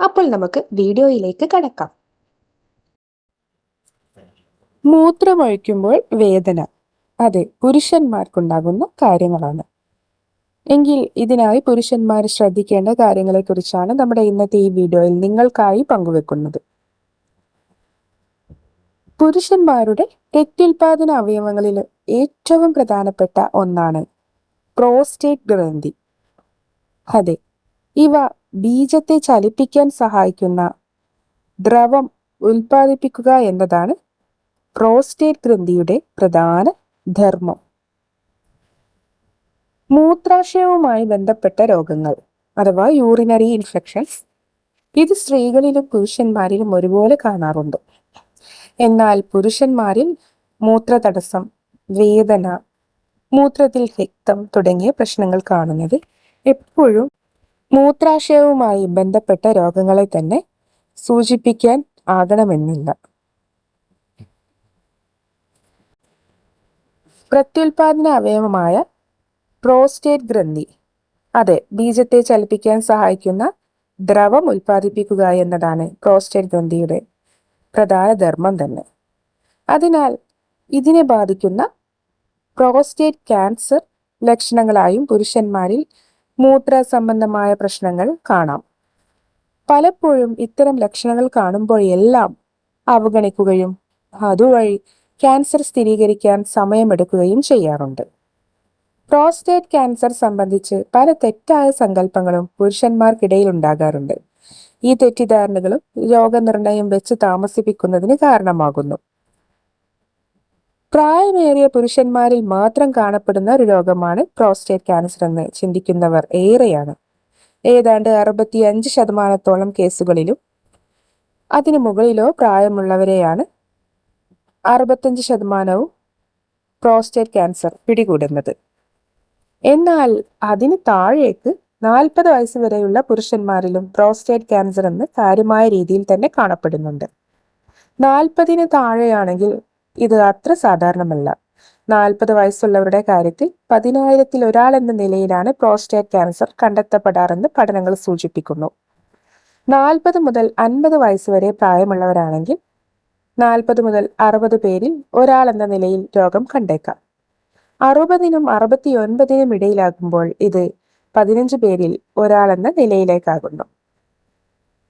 അപ്പോൾ നമുക്ക് വീഡിയോയിലേക്ക് കടക്കാം. മൂത്രമൊഴിക്കുമ്പോൾ വേദന. അതെ പുരുഷന്മാർക്കുണ്ടാകുന്ന കാര്യങ്ങളാണ്. എങ്കിൽ ഇതിനായി പുരുഷന്മാർ ശ്രദ്ധിക്കേണ്ട കാര്യങ്ങളെക്കുറിച്ചാണ് നമ്മുടെ ഇന്നത്തെ ഈ വീഡിയോയിൽ നിങ്ങൾക്കായി പങ്കുവെക്കുന്നത്. പുരുഷന്മാരുടെ രക്തോൽപാദന അവയവങ്ങളിൽ ഏറ്റവും പ്രധാനപ്പെട്ട ഒന്നാണ് പ്രോസ്റ്റേറ്റ് ഗ്രന്ഥി. അതെ ഇവ ബീജത്തെ ചലിപ്പിക്കാൻ സഹായിക്കുന്ന ദ്രവം ഉൽപ്പാദിപ്പിക്കുക എന്നതാണ് പ്രോസ്റ്റേറ്റ് ഗ്രന്ഥിയുടെ പ്രധാന ധർമ്മം. മൂത്രാശയവുമായി ബന്ധപ്പെട്ട രോഗങ്ങൾ അഥവാ യൂറിനറി ഇൻഫെക്ഷൻസ് ഇത് സ്ത്രീകളിലും പുരുഷന്മാരിലും ഒരുപോലെ കാണാറുണ്ട്. എന്നാൽ പുരുഷന്മാരിൽ മൂത്രതടസ്സം വേദന മൂത്രത്തിൽ രക്തം തുടങ്ങിയ പ്രശ്നങ്ങൾ കാണുന്നത് എപ്പോഴും മൂത്രാശയവുമായി ബന്ധപ്പെട്ട രോഗങ്ങളെ തന്നെ സൂചിപ്പിക്കാൻ ആകണമെന്നില്ല. പ്രത്യുൽപാദന അവയവമായ പ്രോസ്റ്റേറ്റ് ഗ്രന്ഥി അതെ ബീജത്തെ ചലിപ്പിക്കാൻ സഹായിക്കുന്ന ദ്രവം ഉൽപ്പാദിപ്പിക്കുക എന്നതാണ് പ്രോസ്റ്റേറ്റ് ഗ്രന്ഥിയുടെ പ്രധാന ധർമ്മം തന്നെ. അതിനാൽ ഇതിനെ ബാധിക്കുന്ന പ്രോസ്റ്റേറ്റ് ക്യാൻസർ ലക്ഷണങ്ങളായും പുരുഷന്മാരിൽ മൂത്ര സംബന്ധമായ പ്രശ്നങ്ങൾ കാണാം. പലപ്പോഴും ഇത്തരം ലക്ഷണങ്ങൾ കാണുമ്പോഴെല്ലാം അവഗണിക്കുകയും അതുവഴി ക്യാൻസർ സ്ഥിരീകരിക്കാൻ സമയമെടുക്കുകയും ചെയ്യാറുണ്ട്. പ്രോസ്റ്റേറ്റ് ക്യാൻസർ സംബന്ധിച്ച് പല തെറ്റായ സങ്കല്പങ്ങളും പുരുഷന്മാർക്കിടയിൽ ഉണ്ടാകാറുണ്ട്. ഈ തെറ്റിദ്ധാരണകളും രോഗനിർണയം വെച്ച് താമസിപ്പിക്കുന്നതിന് കാരണമാകുന്നു. പ്രായമേറിയ പുരുഷന്മാരിൽ മാത്രം കാണപ്പെടുന്ന ഒരു രോഗമാണ് പ്രോസ്റ്റേറ്റ് ക്യാൻസർ എന്ന് ചിന്തിക്കുന്നവർ ഏറെയാണ്. ഏതാണ്ട് അറുപത്തി അഞ്ച് ശതമാനത്തോളം കേസുകളിലും അതിനു മുകളിലോ പ്രായമുള്ളവരെയാണ് അറുപത്തഞ്ച് ശതമാനവും പ്രോസ്റ്റേറ്റ് ക്യാൻസർ പിടികൂടുന്നത്. എന്നാൽ അതിന് താഴേക്ക് നാൽപ്പത് വയസ്സ് വരെയുള്ള പുരുഷന്മാരിലും പ്രോസ്റ്റേറ്റ് ക്യാൻസർ എന്ന് കാര്യമായ രീതിയിൽ തന്നെ കാണപ്പെടുന്നുണ്ട്. നാൽപ്പതിന് താഴെയാണെങ്കിൽ ഇത് അത്ര സാധാരണമല്ല. നാൽപ്പത് വയസ്സുള്ളവരുടെ കാര്യത്തിൽ പതിനായിരത്തിൽ ഒരാൾ എന്ന നിലയിലാണ് പ്രോസ്റ്റേറ്റ് ക്യാൻസർ കണ്ടെത്തപ്പെടാറെന്ന് പഠനങ്ങൾ സൂചിപ്പിക്കുന്നു. നാൽപ്പത് മുതൽ അൻപത് വയസ്സ് വരെ പ്രായമുള്ളവരാണെങ്കിൽ നാൽപ്പത് മുതൽ അറുപത് പേരിൽ ഒരാൾ എന്ന നിലയിൽ രോഗം കണ്ടേക്കാം. അറുപതിനും അറുപത്തി ഒൻപതിനും ഇടയിലാകുമ്പോൾ ഇത് പതിനഞ്ച് പേരിൽ ഒരാൾ എന്ന നിലയിലേക്കാകുന്നു.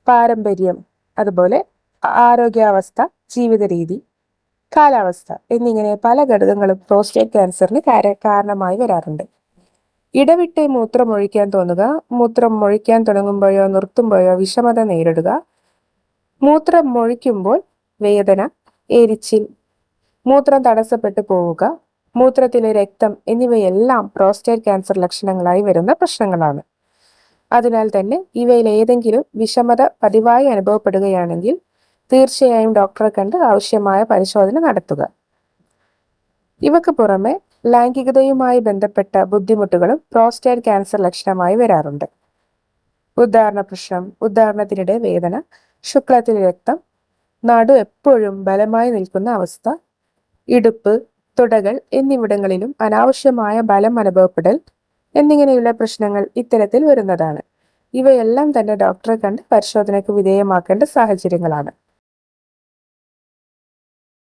പാരമ്പര്യം അതുപോലെ ആരോഗ്യാവസ്ഥ ജീവിത രീതി കാലാവസ്ഥ എന്നിങ്ങനെ പല ഘടകങ്ങളും പ്രോസ്റ്റേറ്റ് ക്യാൻസറിന് കാരണമായി വരാറുണ്ട്. ഇടവിട്ട് മൂത്രം ഒഴിക്കാൻ തോന്നുക മൂത്രം ഒഴിക്കാൻ തുടങ്ങുമ്പോഴോ നിർത്തുമ്പോഴോ വിഷമത നേരിടുക മൂത്രം ഒഴിക്കുമ്പോൾ വേദന എരിച്ചിൽ മൂത്രം തടസ്സപ്പെട്ടു പോവുക മൂത്രത്തിലെ രക്തം എന്നിവയെല്ലാം പ്രോസ്റ്റേറ്റ് ക്യാൻസർ ലക്ഷണങ്ങളായി വരുന്ന പ്രശ്നങ്ങളാണ്. അതിനാൽ തന്നെ ഇവയിൽ ഏതെങ്കിലും വിഷമത പതിവായി അനുഭവപ്പെടുകയാണെങ്കിൽ തീർച്ചയായും ഡോക്ടറെ കണ്ട് ആവശ്യമായ പരിശോധന നടത്തുക. ഇവക്ക് പുറമെ ലൈംഗികതയുമായി ബന്ധപ്പെട്ട ബുദ്ധിമുട്ടുകളും പ്രോസ്റ്റേറ്റ് ക്യാൻസർ ലക്ഷണമായി വരാറുണ്ട്. ഉദാഹരണ പ്രശ്നം ഉദാഹരണത്തിനിടെ വേദന ശുക്ലത്തിൽ രക്തം നടു എപ്പോഴും ബലമായി നിൽക്കുന്ന അവസ്ഥ ഇടുപ്പ് തുടകൾ എന്നിവിടങ്ങളിലും അനാവശ്യമായ ബലം അനുഭവപ്പെടൽ എന്നിങ്ങനെയുള്ള പ്രശ്നങ്ങൾ ഇത്തരത്തിൽ വരുന്നതാണ്. ഇവയെല്ലാം തന്നെ ഡോക്ടറെ കണ്ട് പരിശോധനയ്ക്ക് വിധേയമാക്കേണ്ട സാഹചര്യങ്ങളാണ്.